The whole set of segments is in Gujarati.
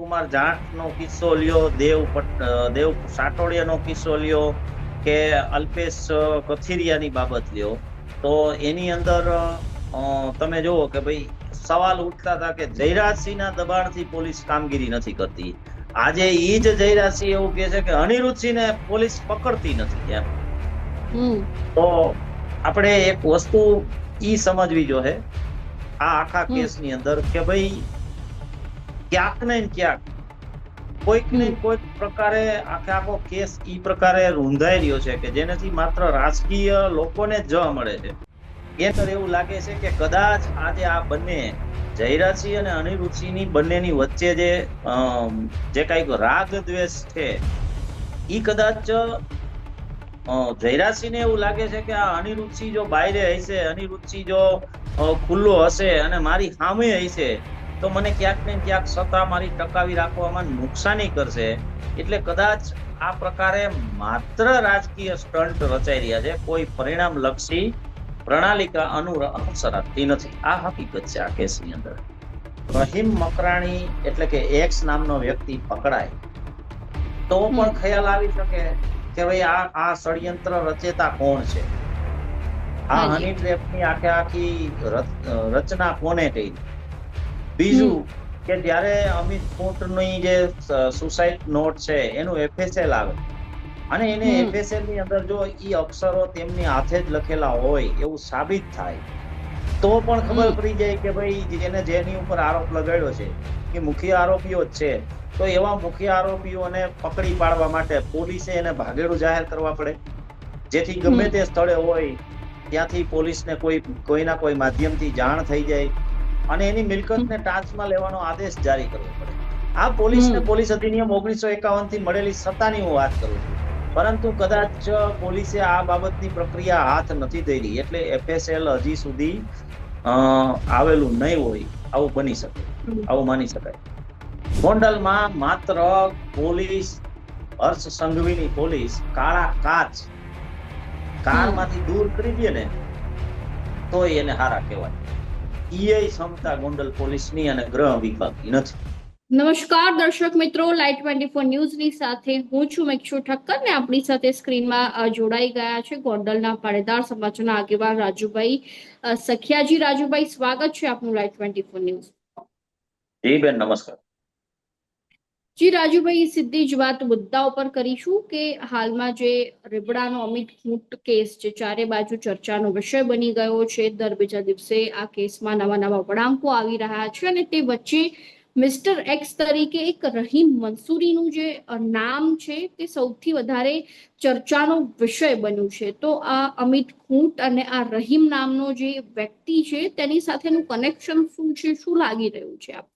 કુમાર જાટનો કિસ્સો લ્યો દેવ દેવ સાટોડિયાનો કિસ્સો લ્યો કે અલ્પેશ કથિરિયાની બાબત લ્યો તો એની અંદર તમે જુઓ કે ભાઈ સવાલ ઉઠતા હતા કે જયરાજસિંહના દબાણથી પોલીસ કામગીરી નથી કરતી. આજે એ જ જયરાજસિંહ એવું કહે છે કે અનિરુદ્ધસિંહને પોલીસ પકડતી નથી એમ. તો આપણે એક વસ્તુ ઈ સમજવી જોઈએ આ આખા. કેસની અંદર કે ભાઈ ક્યાંક ને ક્યાંક કોઈક ને કોઈક પ્રકારે આખે આખો કેસ ઈ પ્રકારે રૂંધાઈ રહ્યો છે કે જેનાથી માત્ર રાજકીય લોકોને જ મળે છે. એ અંદર એવું લાગે છે કે કદાચ આજે આ બંને જયરાજસિંહ અને અનિરુદ્ધસિંહની બંનેની વચ્ચે જે જે કાંઈક રાગ દ્વેષ છે એ કદાચ જયરાજસિંહને એવું લાગે છે કે આ અનિરુદ્ધસિંહ જો બાયરે હશે અનિરુદ્ધસિંહ જો ખુલ્લો હશે અને મારી સામે હશે તો મને ક્યાંક ને ક્યાંક સત્તા મારી ટકાવી રાખવામાં નુકસાની કરશે. એટલે કદાચ આ પ્રકારે માત્ર રાજકીય સ્ટન્ટ રચાઈ રહ્યા છે. કોઈ પરિણામ લક્ષી પ્રણાલિકા અનુ અનુસરાતી નથી. આ હકીકત છે આ કેસની અંદર. રહીમ મકરાણી એટલે કે એક્સ નામનો વ્યક્તિ પકડાય તો પણ. ખ્યાલ આવી શકે કે ભાઈ આ આ ષડયંત્ર રચેતા કોણ છે? આ. હની ટ્રેપની આખે આખી રચ- રચના કોને કરી? બીજું કે જ્યારે અમિત ખૂંટની જે સુસાઇડ નોટ છે એનું એફએસએલ આવે. અને એને. એફએસએલની અંદર જો ઈ અક્ષરો તેમની હાથે જ લખેલા હોય એવું સાબિત થાય તો પણ ખબર પડી જાય કે ભાઈ જેને જેની ઉપર આરોપ લગાડ્યો છે કે મુખ્ય આરોપીઓ જ છે. તો એવા મુખ્ય આરોપીઓને પકડી પાડવા માટે પોલીસે એને ભાગેડું જાહેર કરવા પડે. જેથી ગમે તે સ્થળે હોય ત્યાંથી પોલીસને કોઈ કોઈના કોઈ માધ્યમથી જાણ થઈ જાય. અને એની મિલકતને ટાંચમાં લેવાનો આદેશ જારી કરવો પડે. આ પોલીસને પોલીસ અધિનિયમ ઓગણીસો એકાવનથી મળેલી સત્તાની હું વાત કરું છું. પરંતુ કદાચ પોલીસે આ બાબતની પ્રક્રિયા હાથ નથી ધરી એટલે એફએસએલ હજી સુધી આવેલું નહીં હોય આવું બની શકે. આવું માની શકાય. ગોંડલમાં માત્ર પોલીસ હર્ષ સંઘવીની પોલીસ કાળા કાચ કારમાંથી દૂર કરી દે ને તો એને હારા કહેવાય. ઈ ક્ષમતા ગોંડલ પોલીસની અને ગૃહ વિભાગની નથી. નમસ્કાર દર્શક મિત્રો લાઈટ ટ્વેન્ટી ફોર ન્યૂઝની સાથે હું છું મેક્ષુ ઠક્કર ને આપણી સાથે સ્ક્રીનમાં જોડાઈ ગયા છે ગોંડલના પાડેદાર સમાજના આગેવાન રાજુભાઈ સખિયાજી. રાજુભાઈ સ્વાગત છે આપનું લાઈટ ટ્વેન્ટી ફોર ન્યૂઝ. જી બેન નમસ્કાર. જી રાજુભાઈ, સીધી જ વાત મુદ્દા ઉપર કરીશું કે હાલમાં જે રીબડાનો અમિત ખૂંટ કેસ છે, ચારે બાજુ ચર્ચાનો વિષય બની ગયો છે. દર બીજા દિવસે આ કેસમાં નવા નવા વળાંકો આવી રહ્યા છે અને તે વચ્ચે મિસ્ટર એક્સ તરીકે એક રહીમ મંસૂરીનું જે નામ છે, તે સૌથી વધારે ચર્ચાનો વિષય બન્યું છે. તો આ અમિત ખૂંટ અને આ રહીમ નામનો જે વ્યક્તિ છે, તેની સાથેનું કનેક્શન શું છે, શું લાગી રહ્યું છે આપ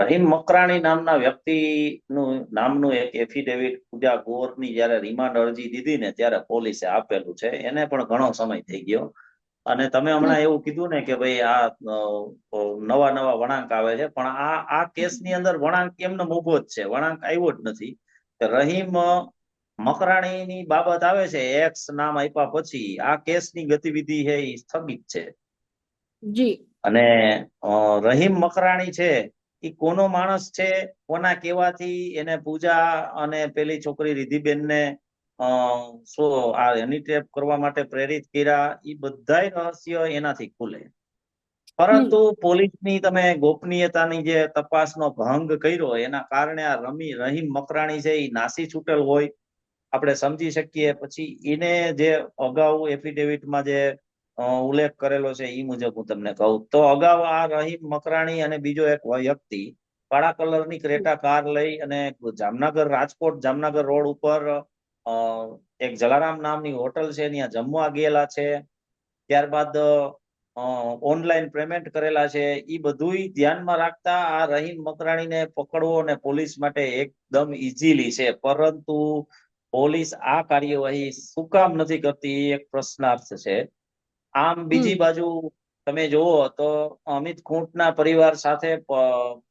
રહીમ મકરાણી નામના વ્યક્તિનું નામનું એક એફિડેવિટ પૂજા ગોરની જયારે રિમાન્ડ અરજી દીધી ને ત્યારે પોલીસે આપેલું છે. એને પણ ઘણો સમય થઈ ગયો. અને તમે હમણાં એવું કીધું ને કે ભાઈ આ નવા નવા વળાંક આવે છે. પણ આ આ કેસની અંદર વળાંક એમને ઊભો જ છે. વળાંક આવ્યો જ નથી. રહીમ મકરાણીની બાબત આવે છે. એક્સ નામ આપ્યા પછી આ કેસની ગતિવિધિ છે એ સ્થગિત છે. જી. અને રહીમ મકરાણી છે એ કોનો માણસ છે કોના કેવાથી એને પૂજા અને પેલી છોકરી રિધિબેન ને શું આ હની ટ્રેપ કરવા માટે પ્રેરિત કર્યા એ બધા રહસ્ય એનાથી ખુલે. પરંતુ પોલીસની તમે ગોપનીયતાની જે તપાસનો ભંગ કર્યો એના કારણે આ રમી રહીમ મકરાણી છે એ નાસી છૂટેલ હોય. આપણે સમજી શકીએ પછી એને જે અગાઉ એફિડેવિટમાં જે ઉલ્લેખ કરેલો છે એ મુજબ હું તમને કહું. તો અગાઉ આ રહીમ મકરાણી અને બીજો એક વ્યક્તિ કાળા કલરની ક્રેટા કાર લઈ અને જામનગર રાજકોટ જામનગર રોડ ઉપર એક જલારામ નામની હોટલ છે, ત્યાં જમવા ગયેલા છે. ત્યારબાદ ઓનલાઈન પેમેન્ટ કરેલા છે. એ બધુંય ધ્યાનમાં રાખતા આ રહીમ મકરાણીને પકડવો અને પોલીસ માટે એકદમ ઇઝીલી છે. પરંતુ પોલીસ આ કાર્યવાહી શું કામ નથી કરતી એક પ્રશ્નાર્થ છે. આમ બીજી બાજુ તમે જુઓ તો અમિત ખૂંટના પરિવાર સાથે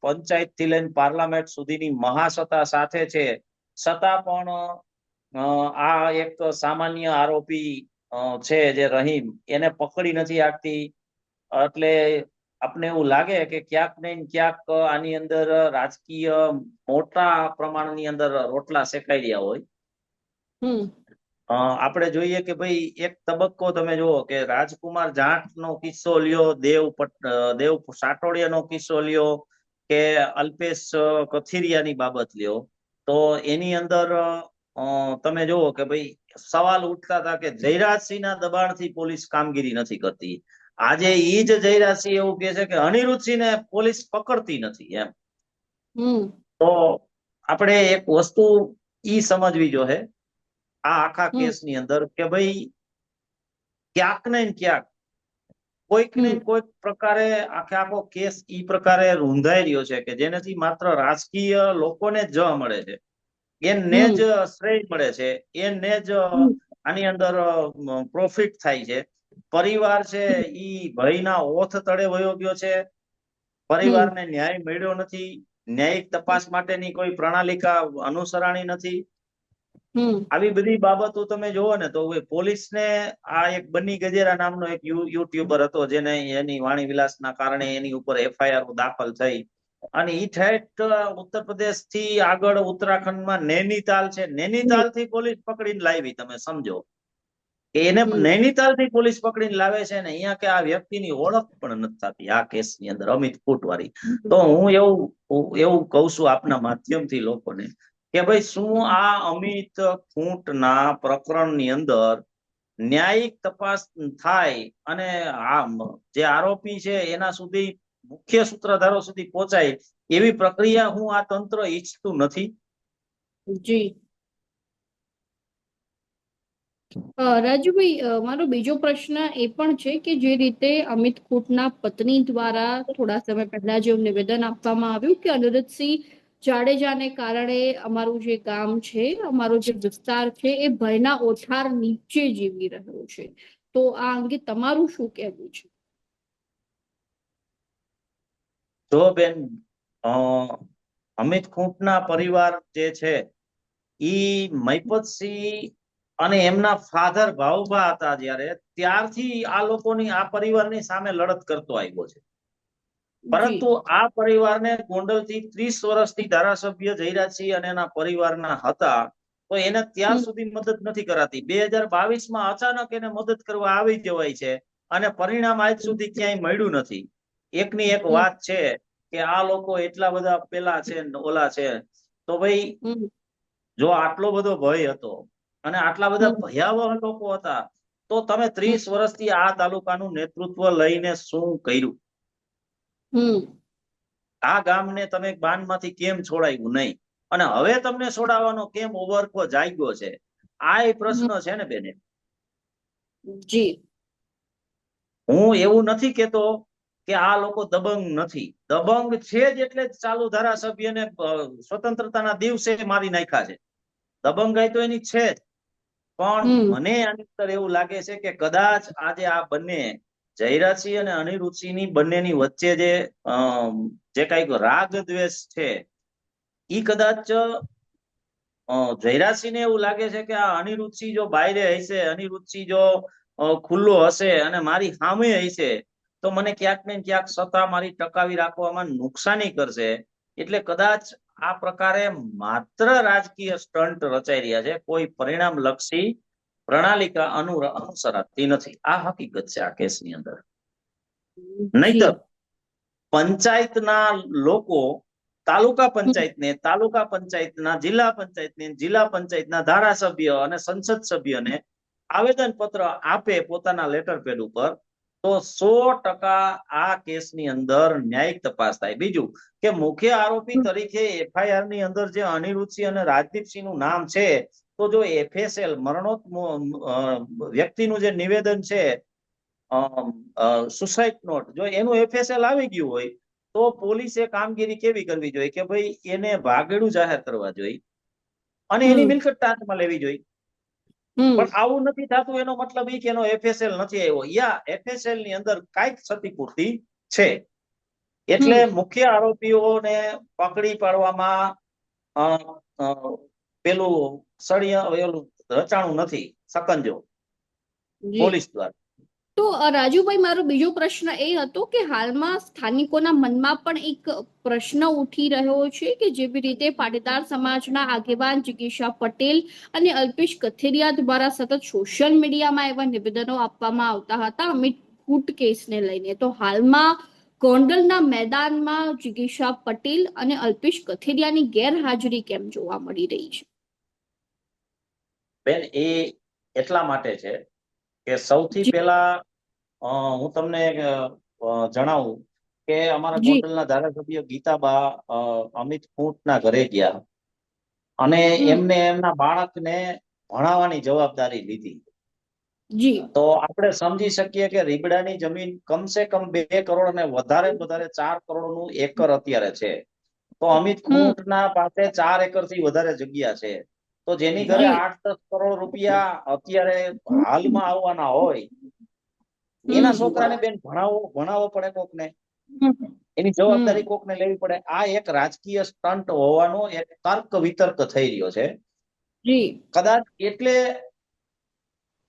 પંચાયતથી લઈને પાર્લામેન્ટ સુધીની મહાસત્તા સાથે છે. છતાં પણ આ એક સામાન્ય આરોપી છે જે રહીમ. એને પકડી નથી આપતી એટલે આપને એવું લાગે કે ક્યાંક ને ક્યાંક આની અંદર રાજકીય મોટા પ્રમાણની અંદર રોટલા શેકાઈ રહ્યા હોય. હમ. આપણે જોઈએ કે ભાઈ એક તબક્કો તમે જુઓ કે રાજકુમાર જાટ નો કિસ્સો લ્યો દેવ દેવ સાટોડિયા સાટોડિયાનો કિસ્સો લ્યો કે અલ્પેશ કથિરિયાની બાબત લ્યો તો એની અંદર તમે જુઓ કે ભાઈ સવાલ ઉઠતા હતા કે જયરાજસિંહના દબાણથી પોલીસ કામગીરી નથી કરતી. આજે ઈ જ જયરાજસિંહ એવું કે છે કે અનિરુદ્ધસિંહને પોલીસ પકડતી નથી એમ. હમ. તો આપણે એક વસ્તુ ઈ સમજવી જોઈએ આ આખા. કેસની અંદર કે ભાઈ ક્યાંક ને ક્યાંક કોઈક ને કોઈક પ્રકારે આખે આખો કેસ ઈ પ્રકારે રૂંધાઈ રહ્યો છે કે જેનાથી માત્ર રાજકીય લોકોને જ મળે છે. એને જ શ્રેય મળે છે એને જ આની અંદર પ્રોફિટ થાય છે. પરિવાર છે ઈ ભયના ઓથ તળે વયો ગયો છે. પરિવારને ન્યાય મળ્યો નથી. ન્યાયિક તપાસ માટેની કોઈ પ્રણાલિકા અનુસરાણી નથી. આવી બધી બાબતો તમે જોવો ને તો પોલીસ પોલીસને આ એક બની ગજેરા નામનો એક યુટ્યુબર હતો જેને એની વાણી વિલાસના કારણે એની ઉપર એફઆઈઆર દાખલ થઈ. અને ઈ ઠેઠ ઉત્તર પ્રદેશથી આગળ ઉત્તરાખંડમાં નૈનીતાલ છે. નૈનીતાલથી પોલીસ પકડીને લાવી તમે સમજો. કે એને. નૈનીતાલથી પોલીસ પકડીને લાવે છે ને અહીંયા કે આ વ્યક્તિની ઓળખ પણ નથી થતી આ કેસની અંદર અમિત ફૂટવારી તો હું એવું એવું કઉ છું આપના માધ્યમથી લોકોને કે ભાઈ શું આ અમિત ખૂંટના પ્રકરણની અંદર ન્યાયિક તપાસ થાય અને આ જે આરોપી છે એના સુધી મુખ્ય સૂત્રધારો સુધી પહોંચાય એવી પ્રક્રિયા હું આ તંત્ર ઈચ્છતું નથી? જી. રાજુભાઈ મારો બીજો પ્રશ્ન એ પણ છે કે જે રીતે અમિત ખૂટના પત્ની દ્વારા થોડા સમય પહેલા જે નિવેદન આપવામાં આવ્યું કે અનિરુદ્ધસિંહ જાડેજાને કારણે અમારું જે ગામ છે, અમારો જે વિસ્તાર છે, એ ભયના ઓઠાર નીચે જીવી રહ્યો છે. તો આ અંગે તમારું શું કહેવું છે? જો બેન અમિત ખૂંટના પરિવાર જે છે, ઈ મૈપતસિંહ અને એમના ફાધર ભાઉભા હતા જ્યારે, ત્યારથી આ લોકોની, આ પરિવારની સામે લડત કરતો આવ્યો છે. પરંતુ આ પરિવારને ગોંડલથી ત્રીસ વર્ષથી ધારાસભ્ય જયરાજસિંહ અને એના પરિવારના હતા તો એને ત્યાં સુધી મદદ નથી કરાતી. બે હજાર બાવીસમાં અચાનક એને મદદ કરવા આવી જવાય છે અને પરિણામ આજ સુધી ક્યાંય મળ્યું નથી. એકની એક વાત છે કે આ લોકો એટલા બધા પેલા છે ઓલા છે. તો ભાઈ જો આટલો બધો ભય હતો અને આટલા બધા. ભયાવહ લોકો હતા તો તમે ત્રીસ વર્ષથી આ તાલુકાનું નેતૃત્વ લઈને શું કર્યું? આ ગામને તમે બાનમાંથી કેમ છોડાયું નહીં? અને હવે તમને છોડાવવાનો કેમ ઓવરકો જાગ્યો છે? આ એ પ્રશ્ન છે ને બેને. જી. હું એવું નથી કેતો કે આ લોકો દબંગ નથી. દબંગ છે જ એટલે ચાલુ ધારાસભ્યને સ્વતંત્રતાના દિવસે મારી નાખ્યા છે. દબંગાઈ તો એની છે પણ મને આની અંદર એવું લાગે છે કે કદાચ આજે આ બંને જયરાજસિંહ અને અનિરુદ્ધસિંહની બંનેની વચ્ચે જે જે કંઈક રાગ દ્વેષ છે એ કદાચ અ, જયરાજસિંહને એવું લાગે છે કે આ અનિરુદ્ધસિંહ જો બાયરે હશે અનિરુદ્ધસિંહ જો ખુલ્લો હશે અને મારી સામે હશે તો મને ક્યાંક ને ક્યાંક સત્તા મારી ટકાવી રાખવામાં નુકસાની કરશે. એટલે કદાચ આ પ્રકારે માત્ર રાજકીય સ્ટન્ટ રચાઈ રહ્યા છે કોઈ પરિણામ લક્ષી પ્રણાલિકા અનુ અનુસરાતી નથી. આ હકીકત છે આ કેસની અંદર. નહીતર પંચાયતના લોકો તાલુકા પંચાયતને તાલુકા પંચાયતના જિલ્લા પંચાયતને જિલ્લા પંચાયતના ધારાસભ્ય અને સંસદ સભ્યને આવેદન પત્ર આપે પોતાના લેટર પેડ ઉપર તો સો ટકા આ કેસની અંદર ન્યાયિક તપાસ થાય. બીજું કે મુખ્ય આરોપી તરીકે એફઆઈઆરની અંદર જે અનિરુદ્ધસિંહ અને રાજદીપસિંહનું નામ છે તો જો એફએસએલ મરણોત વ્યક્તિનું જે નિવેદન છે સુસાઇડ નોટ જો એનું એફએસએલ આવી ગયું હોય તો પોલીસે કામગીરી કેવી કરવી જોઈએ? કે ભાઈ એને ભાગેડું જાહેર કરવા જોઈએ અને એની મિલકત ટાંચમાં લેવી જોઈએ. પણ આવું નથી થતું એનો મતલબ એ કે એનો એફએસએલ નથી આવ્યો. યા એફએસએલની અંદર કાંઈક ક્ષતિપૂર્તિ છે. એટલે મુખ્ય આરોપીઓને પકડી પાડવામાં પેલું સળિયા રચાણું નથી સકંજો. પોલીસ દ્વારા. તો રાજુભાઈ મારો બીજો પ્રશ્ન એ હતો કે હાલમાં સ્થાનિકોના મનમાં પણ એક પ્રશ્ન ઉઠી રહ્યો છે કે જેવી રીતે પાટીદાર સમાજના આગેવાન જિગીશા પટેલ અને અલ્પેશ કથેરિયા દ્વારા સતત સોશિયલ મીડિયામાં એવા નિવેદનો આપવામાં આવતા હતા અમિત કૂટ કેસને લઈને. તો હાલમાં ગોંડલના મેદાનમાં જિગીશા પટેલ અને અલ્પેશ કથેરિયાની ગેરહાજરી કેમ જોવા મળી રહી છે? બેન એ એટલા માટે છે કે સૌથી પહેલા હું તમને જણાવું કે અમારા. ગોંડલના ધારાસભ્ય ગીતાબા અમિત ખૂંટના ઘરે ગયા અને એમને એમના બાળકને ભણાવવાની જવાબદારી લીધી. જી. તો આપણે સમજી શકીએ કે રીબડાની જમીન કમસે કમ બે કરોડ અને વધારે વધારે ચાર કરોડનું એકર અત્યારે છે. તો અમિત. ખૂંટના પાસે ચાર એકરથી વધારે જગ્યા છે. તો જેની ઘરે આઠ દસ કરોડ રૂપિયા અત્યારે હાલમાં આવવાના હોય એના છોકરાને બેન ભણાવવો ભણાવવો પડે કોક ને એની જવાબદારી કોક ને લેવી પડે. આ એક રાજકીય સ્ટન્ટ હોવાનો એક તર્ક વિતર્ક થઈ રહ્યો છે. કદાચ એટલે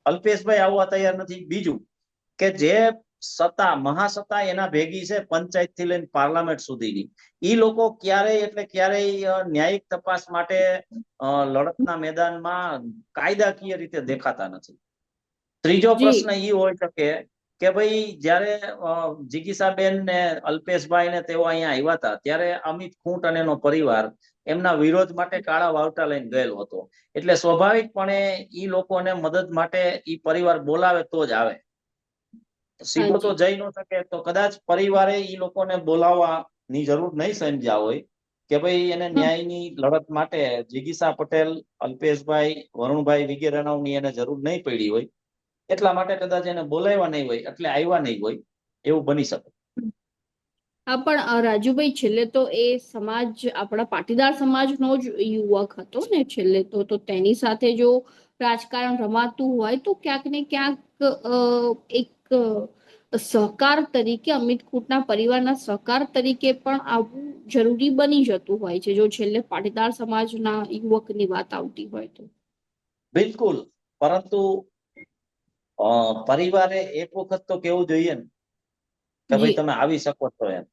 અલ્પેશભાઈ આવવા તૈયાર નથી. બીજું કે જે સત્તા મહાસત્તા એના ભેગી છે પંચાયતથી લઈને પાર્લામેન્ટ સુધીની. ઈ લોકો ક્યારેય એટલે ક્યારેય ન્યાયિક તપાસ માટે લડતના મેદાનમાં કાયદાકીય રીતે દેખાતા નથી. ત્રીજો પ્રશ્ન ઈ હોઈ શકે કે ભાઈ જયારે જિગીસાબેન ને અલ્પેશભાઈ ને તેઓ અહીંયા આવ્યા હતા ત્યારે અમિત ખૂંટ અને એનો પરિવાર એમના વિરોધ માટે કાળા વાવટા લઈને ગયેલો હતો. એટલે સ્વાભાવિકપણે ઈ લોકોને મદદ માટે ઈ પરિવાર બોલાવે તો જ આવે. સીધો તો જઈ ન શકે તો કદાચ પરિવારે એ લોકોને બોલાવવાની જરૂર નહીં સમજ્યા હોય કે ભાઈ એને ન્યાયની લડત માટે જીગીસા પટેલ અલ્પેશભાઈ વરુણભાઈ વગેરેની એને જરૂર નહીં પડી હોય. એટલા માટે કદાચ એને બોલાવ્યા નહીં હોય એટલે આવ્યા નહીં હોય એવું બની શકે. હા પણ રાજુભાઈ છેલ્લે તો એ સમાજ આપણા પાટીદાર સમાજનો જ યુવક હતો ને છેલ્લે તો તો તેની સાથે જો રાજકારણ રમાતું હોય તો ક્યાંક ને ક્યાંક એક સહકાર તરીકે અમિત ખૂટના પરિવારના સહકાર તરીકે પણ આવવું જરૂરી બની જતું હોય છે જો છેલ્લે પાટીદાર સમાજના યુવકની વાત આવતી હોય તો. બિલકુલ. પરંતુ પરિવારે એક વખત તો કેવું જોઈએ ને કે ભાઈ તમે આવી શકો છો એમ.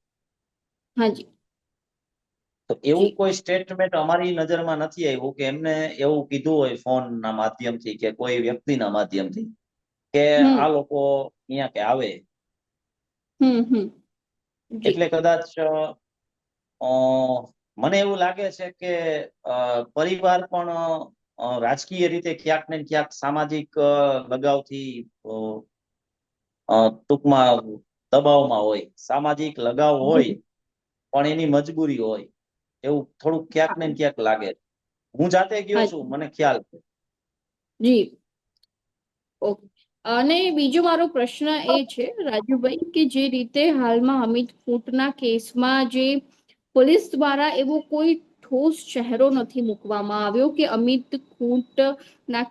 હાજી. તો એવું કોઈ સ્ટેટમેન્ટ અમારી નજરમાં નથી આવ્યું કે એમને એવું કીધું હોય ફોન ના માધ્યમથી કે કોઈ વ્યક્તિના માધ્યમથી કે આ લોકો અહીંયા કે આવે. એટલે કદાચ મને એવું લાગે છે કે પરિવાર પણ રાજકીય રીતે ક્યાંક ને ક્યાંક સામાજિક લગાવથી ટૂંકમાં દબાવમાં હોય. સામાજિક લગાવ હોય પણ એની મજબૂરી હોય. એવું થોડુંક ક્યાંક ને ક્યાંક લાગે હું જાતે ગયો છું મને ખ્યાલ છે. જી. ઓકે. અને બીજો મારો પ્રશ્ન એ છે, રાજુભાઈ, કે જે રીતે હાલમાં અમિત ખૂંટના કેસમાં જે પોલીસ દ્વારા એવો કોઈ ઠોસ ચહેરો નથી મૂકવામાં આવ્યો કે અમિત ખૂંટ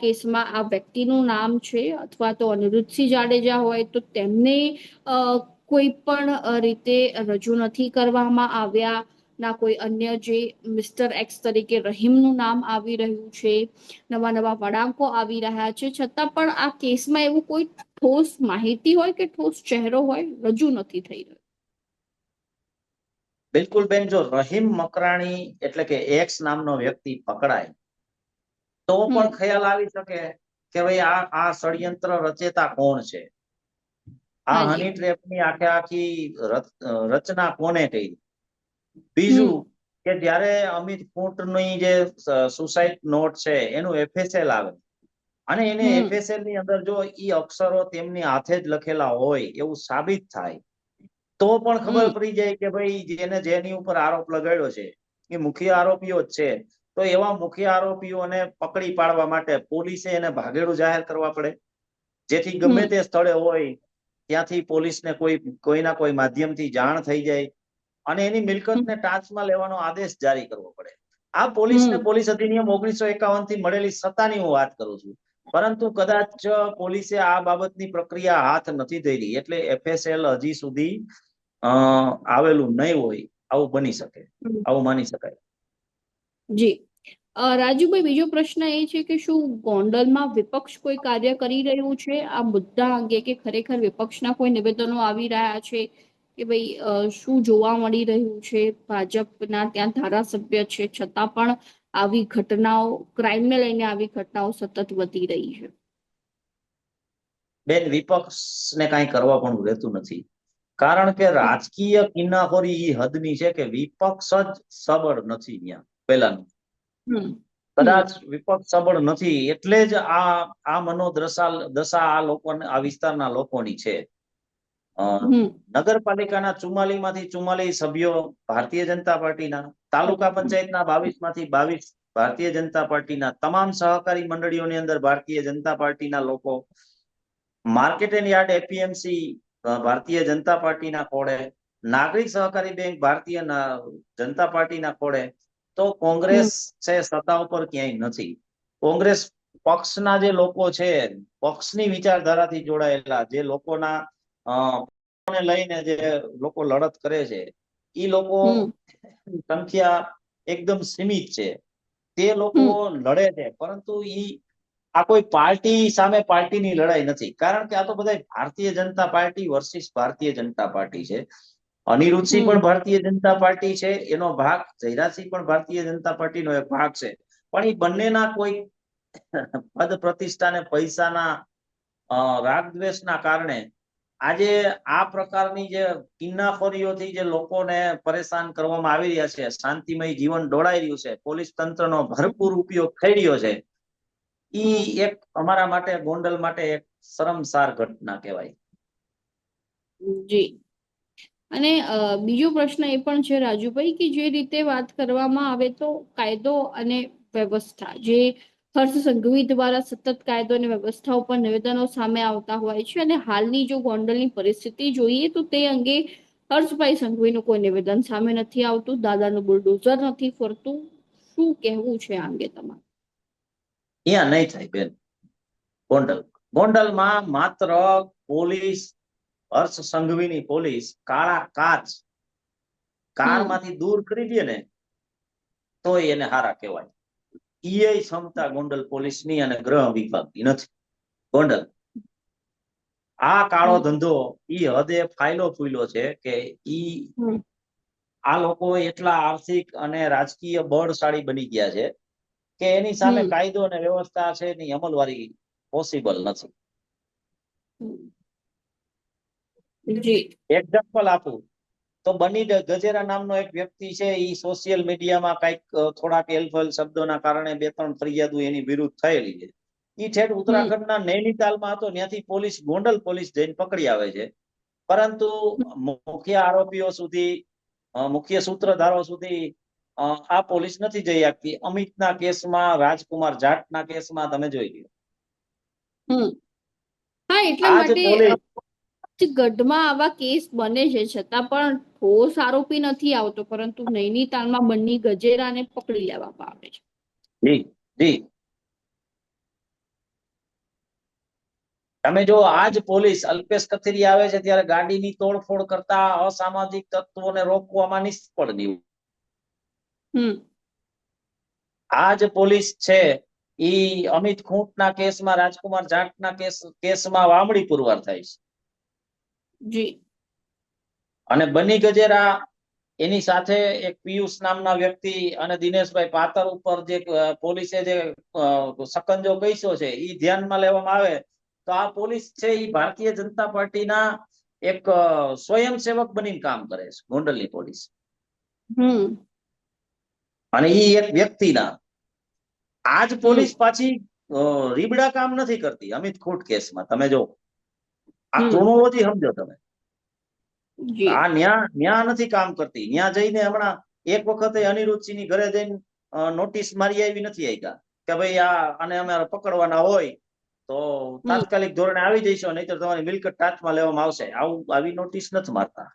કેસમાં આ વ્યક્તિનું નામ છે અથવા તો અનિરુદ્ધસિંહ જાડેજા હોય તો તેમને કોઈ પણ રીતે રજૂ નથી કરવામાં આવ્યા? ના કોઈ અન્ય જે મિસ્ટર એક્સ તરીકે રહીમનું નામ આવી રહ્યું છે નવા નવા વળાંકો આવી રહ્યા છે છતાં પણ આ કેસમાં એવું કોઈ ઠોસ માહિતી હોય કે ઠોસ ચહેરો હોય રજૂ નથી થઈ રહ્યો બિલકુલ બેન જો રહીમ મકરાણી એટલે કે એક્સ નામનો વ્યક્તિ પકડાય તો પણ ખ્યાલ આવી શકે કે ભાઈ આ આ ષડયંત્ર રચેતા કોણ છે આ. હની ટ્રેપની આખે આખી રચ- રચના કોને કરી. બીજું કે જ્યારે અમિત ખૂંટની જે સુસાઇડ નોટ છે એનું એફએસએલ આવે. અને એને એફએસએલની અંદર જો ઈ અક્ષરો તેમની હાથે જ લખેલા હોય એવું સાબિત થાય તો પણ ખબર પડી જાય કે ભાઈ જેને જેની ઉપર આરોપ લગાડ્યો છે એ મુખ્ય આરોપીઓ જ છે. તો એવા મુખ્ય આરોપીઓને પકડી પાડવા માટે પોલીસે એને ભાગેડું જાહેર કરવા પડે. જેથી ગમે તે સ્થળે હોય ત્યાંથી પોલીસને કોઈ કોઈના કોઈ માધ્યમથી જાણ થઈ જાય અને એની મિલકતને ટાંચમાં લેવાનો આદેશ જારી કરવો પડે. આ પોલીસને પોલીસ અધિનિયમ ઓગણીસો એકાવનથી મળેલી સત્તાની હું વાત કરું છું. પરંતુ કદાચ પોલીસે આ બાબતની પ્રક્રિયા હાથ નથી ધરી એટલે એફએસએલ હજી સુધી આવેલું નહીં હોય આવું બની શકે. આવું માની શકાય. જી. રાજુભાઈ બીજો પ્રશ્ન એ છે કે શું ગોંડલમાં વિપક્ષ કોઈ કાર્ય કરી રહ્યું છે? આ મુદ્દા અંગે કે ખરેખર વિપક્ષના કોઈ નિવેદનો આવી રહ્યા છે? કે ભાઈ શું જોવા મળી રહ્યું છે? ભાજપના ત્યાં ધારાસભ્ય છે છતાં પણ આવી ઘટનાઓ ક્રાઇમને લઈને આવી ઘટનાઓ સતત વધી રહી છે. બેન વિપક્ષને કાંઈ કરવા પણ રહેતું નથી. કારણ કે રાજકીય કિન્નાખોરી ઈ હદની છે કે વિપક્ષ જ સબળ નથી ત્યાં પહેલાનું. કદાચ વિપક્ષ સબળ નથી એટલે જ આ આ મનોદશા દશા આ લોકોને આ વિસ્તારના લોકોની છે. નગરપાલિકાના ચુમ્માલી માંથી ચુમ્માલી સભ્યો ભારતીય જનતા પાર્ટીના તાલુકા પંચાયતના બાવીસમાંથી બાવીસ ભારતીય જનતા પાર્ટીના તમામ સહકારી મંડળીઓની અંદર ભારતીય જનતા પાર્ટીના લોકો market and yard APMC Bharatiya Janata પાર્ટીના ખોળે નાગરિક સહકારી બેંક ભારતીય જનતા પાર્ટીના ખોળે તો કોંગ્રેસ છે સત્તા ઉપર ક્યાંય નથી. કોંગ્રેસ પક્ષના જે લોકો છે પક્ષની વિચારધારાથી જોડાયેલા જે લોકોના લઈને જે લોકો લડત કરે છે એ લોકો સંખ્યા એકદમ સીમિત છે. તે લોકો લડે છે પરંતુ ઈ આ કોઈ પાર્ટી સામે પાર્ટીની લડાઈ નથી. કારણ કે આ તો બધા Bharatiya Janata party versus Bharatiya Janata party છે. અનિરુદ્ધસિંહ. પણ ભારતીય જનતા પાર્ટી છે એનો ભાગ જયરાજસિંહ પણ ભારતીય જનતા પાર્ટીનો એક ભાગ છે. પણ એ બંનેના કોઈ પદ પ્રતિષ્ઠા ને પૈસાના રાગદ્વેષના કારણે આજે આ પ્રકારની જે કિન્નાખોરીઓથી જે લોકોને પરેશાન કરવામાં આવી રહ્યા છે, શાંતિમય જીવન દોડાઈ રહ્યું છે, પોલીસ તંત્રનો ભરપૂર ઉપયોગ થઈ રહ્યો છે, ઈ એક અમારા માટે, ગોંડલ માટે એક શરમસાર ઘટના કહેવાય. જી. અને બીજો પ્રશ્ન એ પણ છે રાજુભાઈ, કે જે રીતે વાત કરવામાં આવે તો કાયદો અને વ્યવસ્થા, જે હર્ષ સંઘવી દ્વારા સતત કાયદો અને વ્યવસ્થા ઉપર નિવેદનો સામે આવતા હોય છે અને હાલની જો ગોંડલની પરિસ્થિતિ જોઈએ તો તે અંગે હર્ષભાઈ સંઘવીનું કોઈ નિવેદન સામે નથી આવતું દાદાનું બુલડોઝર નથી ફરતું. શું કહેવું છે આ અંગે તમારે? અહીંયા નહીં થાય બેન. ગોંડલ. ગોંડલમાં માત્ર પોલીસ હર્ષ સંઘવીની પોલીસ કાળા કાચ કારમાંથી દૂર કરી દે ને તો એને હારા કહેવાય. ઈ ક્ષમતા ગોંડલ પોલીસની અને ગૃહ વિભાગની નથી. ગોંડલ. આ કાળો ધંધો ઈ હદે ફાયલો ફૂલો છે કે ઈ આ લોકો એટલા આર્થિક અને રાજકીય બળશાળી બની ગયા છે કે એની સામે કાયદો અને વ્યવસ્થા છે એની અમલવારી પોસિબલ નથી. એક્ઝામ્પલ આપું. તો બની ગજેરા નામનો એક વ્યક્તિ છે એ સોશિયલ મીડિયામાં કંઈક થોડાક એલફલ શબ્દોના કારણે બે ત્રણ ફરિયાદો એની વિરુદ્ધ થયેલી છે. એ ઠેઠ ઉત્તરાખંડના નૈનીતાલમાં હતો ત્યાંથી પોલીસ ગોંડલ પોલીસ જઈને પકડી આવે છે. પરંતુ મુખ્ય આરોપીઓ સુધી મુખ્ય સૂત્રધારો સુધી આ પોલીસ નથી જઈ શકતી અમિતના કેસમાં રાજકુમાર જાટના કેસમાં તમે જોઈ લો હા એટલા માટે ગઢમાં આવા કેસ બને છે. છતાં પણ ઠોસ આરોપી નથી આવતો પરંતુ નૈનીતાલમાં બન્ની ગજેરાને પકડી લેવામાં આવે છે. જી જી. તમે જો આજ પોલીસ અલ્પેશ કથિરી આવે છે ત્યારે ગાડીની તોડફોડ કરતા અસામાજિક તત્વોને રોકવામાં નિષ્ફળ નીવડી આજ પોલીસ છે ઈ અમિત ખૂંટના કેસમાં રાજકુમાર જાટના કેસ કેસમાં વામડી પુરવાર થાય છે. જી. અને બની ગજેરા એની સાથે એક પિયુષ નામના વ્યક્તિ અને દિનેશભાઈ પાતર ઉપર જે પોલીસે જે સકંજો કઈસો છે એ ધ્યાનમાં લેવામાં આવે તો આ પોલીસ છે એ ભારતીય જનતા પાર્ટીના એક સ્વયંસેવક બનીને કામ કરે છે ગોંડલની પોલીસ. અને એ એક વ્યક્તિના. આજ પોલીસ પાછી રીબડા કામ નથી કરતી અમિત ખૂટ કેસમાં તમે જો આ. ક્રોનોલોજી સમજો તમે. આ ન્યા ન્યા નથી કામ કરતી. ન્યા જઈને હમણાં એક વખતે અનિરુદ્ધસિંહની ઘરે જઈને નોટિસ મારી આવી નથી આવ્યા કે ભાઈ આ આને અમારે પકડવાના હોય તો તાત્કાલિક ધોરણે આવી જઈશો નહીતર તમારી મિલકત ટાચમાં લેવામાં આવશે. આવું આવી નોટિસ નથી મારતા.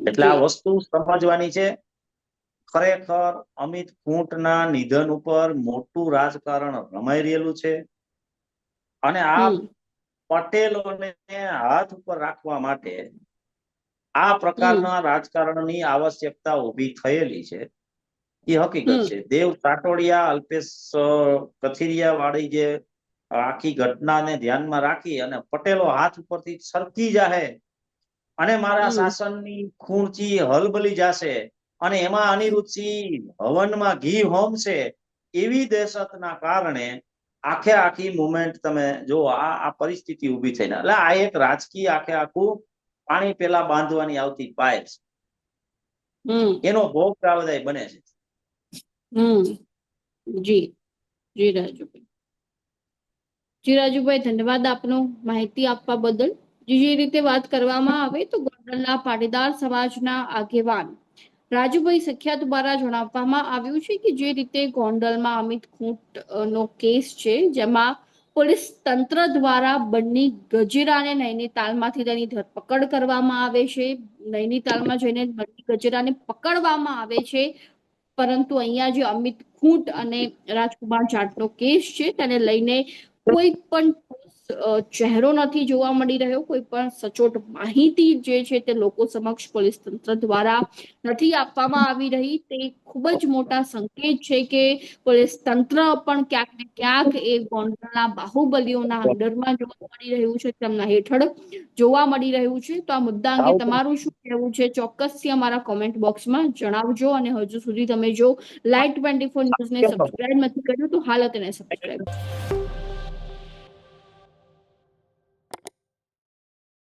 એટલે આ વસ્તુ સમજવાની છે. ખરેખર અમિત ખૂંટના નિધન ઉપર મોટું રાજકારણ રમાઈ રહેલું છે. અને આ પટેલોને હાથ ઉપર રાખવા માટે આ પ્રકારના રાજકારણની આવશ્યકતા ઊભી થયેલી છે. એ હકીકત છે. દેવ સાટોડિયા અલ્પેશ કથિરિયા વાળી જે આખી ઘટનાને ધ્યાનમાં રાખી અને પટેલો હાથ ઉપરથી સરકી જાહે અને મારા. શાસનની ખૂણચી હલબલી જાશે અને એમાં અનિરુદ્ધસિંહ હવનમાં ઘી હોમશે એવી દહેશતના કારણે આખે આખી મુવમેન્ટ તમે જો આ આ પરિસ્થિતિ ઊભી થઈને. એટલે આ એક રાજકીય આખે આખું પાણી પેલા બાંધવાની આવતી પાય છે એનો ભોગ પ્રાવધાય બને છે. હમ. જી. જી રાજુભાઈ જી રાજુભાઈ ધન્યવાદ આપનો માહિતી આપવા બદલ. જે જે રીતે વાત કરવામાં આવે તો ગોંડલના પાટીદાર સમાજના આગેવાન રાજુભાઈ સખિયા દ્વારા જણાવવામાં આવ્યું છે કે જે રીતે ગોંડલમાં અમિત ખૂંટ નો કેસ છે, જેમાં પોલીસ તંત્ર દ્વારા બંને ગજેરાને નૈનીતાલમાંથી તેની ધરપકડ કરવામાં આવે છે. નૈનીતાલમાં જઈને બંને ગજેરાને પકડવામાં આવે છે. પરંતુ અહીંયા જે અમિત ખૂંટ અને રાજકુમાર જાટનો કેસ છે, તેને લઈને કોઈ પણ ચહેરો નથી જોવા મળી રહ્યો કોઈ પણ સચોટ માહિતી જે છે તે લોકો સમક્ષ પોલીસ તંત્ર દ્વારા નથી આપવામાં આવી રહી. તે ખૂબ જ મોટા સંકેત છે કે પોલીસ તંત્ર પણ ક્યાંક ને ક્યાંક એ ગોંડલના બાહુબલીઓના અંડરમાં જોવા મળી રહ્યું છે તેમના હેઠળ જોવા મળી રહ્યું છે. તો આ મુદ્દા અંગે તમારું શું કહેવું છે? ચોક્કસથી અમારા કોમેન્ટ બોક્સમાં જણાવજો અને હજુ સુધી તમે જો લાઈટ ટ્વેન્ટી ફોર ન્યૂઝને સબસ્ક્રાઇબ નથી કર્યું તો હાલ તેને સબસ્ક્રાઇબ